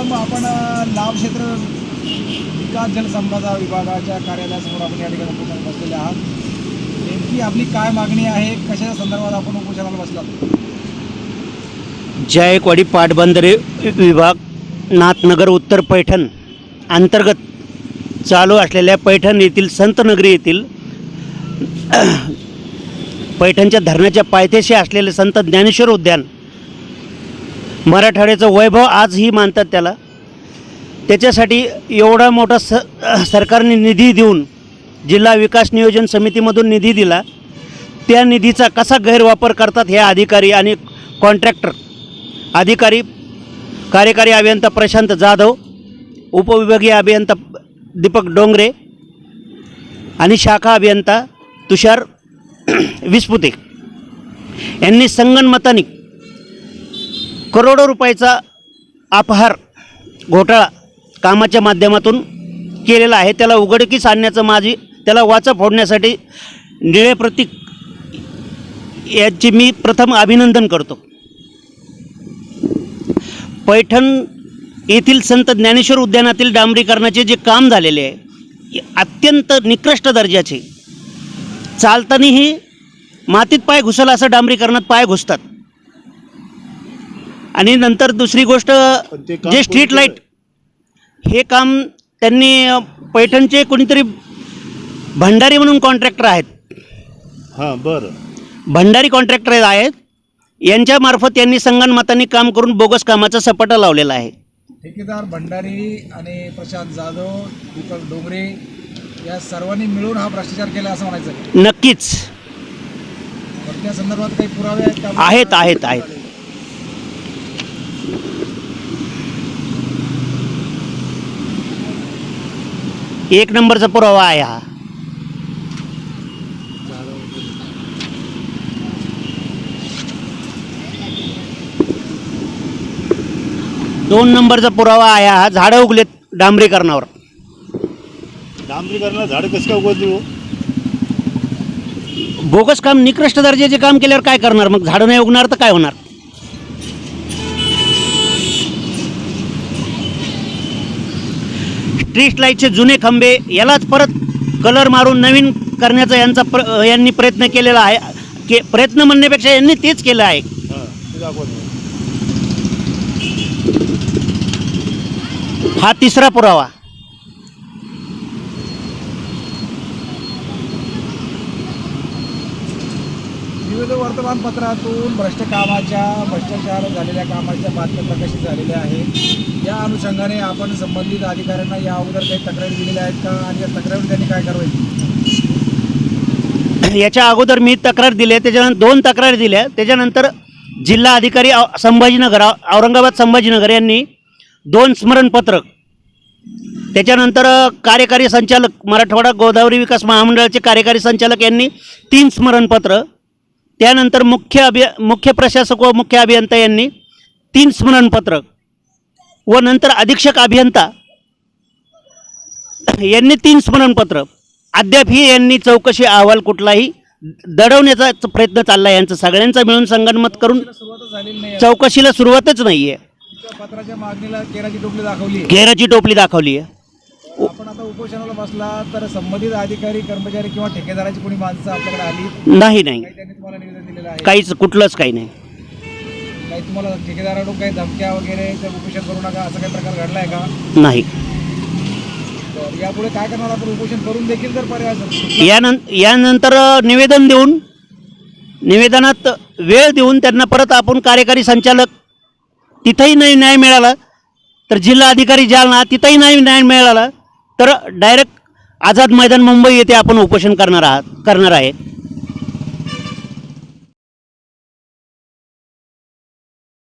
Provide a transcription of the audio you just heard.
Madam आपण लाभ क्षेत्र विकास जलसंपदा विभागाच्या कार्यालयासमोर आपण या ठिकाणी उपोषणाला बसलेले आहात. नेमकी आपली काय मागणी आहे? कशाच्या संदर्भात आपण उपोषणाला बसलात जायकवाडी पाटबंदरे विभाग नाथनगर उत्तर पैठण अंतर्गत चालू असलेल्या पैठण येथील संतनगरी येथील पैठणच्या धरणाच्या पायथ्याशी असलेले संत ज्ञानेश्वर उद्यान मराठवाड्याचं वैभव आजही मानतात त्याला. त्याच्यासाठी एवढा मोठा स सरकारने निधी देऊन जिल्हा विकास नियोजन समितीमधून निधी दिला. त्या निधीचा कसा गैरवापर करतात हे अधिकारी आणि कॉन्ट्रॅक्टर अधिकारी कार्यकारी अभियंता प्रशांत जाधव उपविभागीय अभियंता दीपक डोंगरे आणि शाखा अभियंता तुषार विस्पुते. यांनी संगनमताने करोडो रुपयाचा अपहार घोटाळा कामाच्या माध्यमातून केलेला आहे. त्याला उघडकीस आणण्याचं माझी त्याला वाचा फोडण्यासाठी निळे प्रतीक याचे मी प्रथम अभिनंदन करतो. पैठण येथील संत ज्ञानेश्वर उद्यानातील डांबरीकरणाचे जे काम झालेले आहे हे अत्यंत निकृष्ट दर्जाचे. चालतानाही मातीत पाय घुसला असं डांबरीकरणात पाय घुसतात. आणि नंतर दुसरी गोष्ट जे स्ट्रीट लाइट हे काम त्यांनी पैठणचे कोणीतरी भंडारी म्हणून कॉन्ट्रॅक्टर आहेत. हां बरं. भंडारी कॉन्ट्रॅक्टर आहेत. यांच्यामार्फत यांनी संगणमतांनी काम करून बोगस कामाचा सपाटा लावलेला आहे. ठेकेदार भंडारी आणि प्रशांत जाधव दीपक डोंगरे या सर्वांनी मिळून हा भ्रष्टाचार केला असं म्हणायचं नक्कीच. त्या संदर्भात काही पुरावे आहेत आहेत आहेत. एक नंबरचा पुरावा आहे हा. दोन नंबरचा पुरावा आहे हा. झाडं उगलेत डांबरीकरणावर. डांबरीकरणाला झाडं कसं काय उगवते हो? बोगस काम निकृष्ट दर्जाचे काम केल्यावर काय करणार? मग झाडं नाही उगणार तर काय होणार? स्ट्रीट लाईटचे जुने खंबे यालाच परत कलर मारून नवीन करण्याचा यांचा प्र यांनी प्रयत्न केलेला आहे. के प्रयत्न म्हणण्यापेक्षा यांनी तेच केलं आहे. हा तिसरा पुरावा. विविध वर्तमानपत्रातून भ्रष्ट कामाच्या भ्रष्टाचार झालेल्या कामाच्या बातम्या प्रकाशित झालेल्या आहेत. या अनुषंगाने आपण संबंधित अधिकाऱ्यांना या अगोदर काही तक्रारी दिलेल्या आहेत का? आणि या तक्रारीवर त्यांनी काय कारवाई केली? याच्या अगोदर मी तक्रार दिली आहे. त्याच्यानंतर दोन तक्रारी दिल्या त्याच्यानंतर जिल्हा अधिकारी संभाजीनगर औरंगाबाद संभाजीनगर यांनी दोन स्मरणपत्र त्याच्यानंतर कार्यकारी संचालक मराठवाडा गोदावरी विकास महामंडळाचे कार्यकारी संचालक यांनी तीन स्मरणपत्र त्यानंतर मुख्य अभि मुख्य प्रशासक व मुख्य अभियंता यांनी तीन स्मरणपत्र व नंतर अधीक्षक अभियंता यांनी तीन स्मरणपत्र अद्यापही यांनी चौकशी अहवाल कुठलाही दडवण्याचा प्रयत्न चालला यांचा सगळ्यांचा मिळून संगनमत करून. चौकशीला सुरुवातच नाही आहे केराची टोपली दाखवली आहे. उपोषणाला बसला तर संबंधित अधिकारी कर्मचारी किंवा ठेकेदाराची कोणी माणसं आपल्याकडे आली? नाही नाही. काही त्यांनी तुम्हाला निवेदन दिलेलं आहे? काहीच कुठलंच काही नाही. काही तुम्हाला ठेकेदाराकडून काही धमक्या वगैरे उपोषण करू नका असा काही प्रकार घडलाय का? नाही. तर यापुढे काय करणार आपण? उपोषण करून देखील जर पर्याय यानं यानंतर निवेदन देऊन निवेदनात वेळ देऊन त्यांना परत आपण कार्यकारी संचालक तिथंही नाही न्याय मिळाला तर जिल्हा अधिकारी जालना तिथंही नाही न्याय मिळाला तर डायरेक्ट आझाद मैदान मुंबई येथे आपण उपोषण करणार आहात करणार आहे.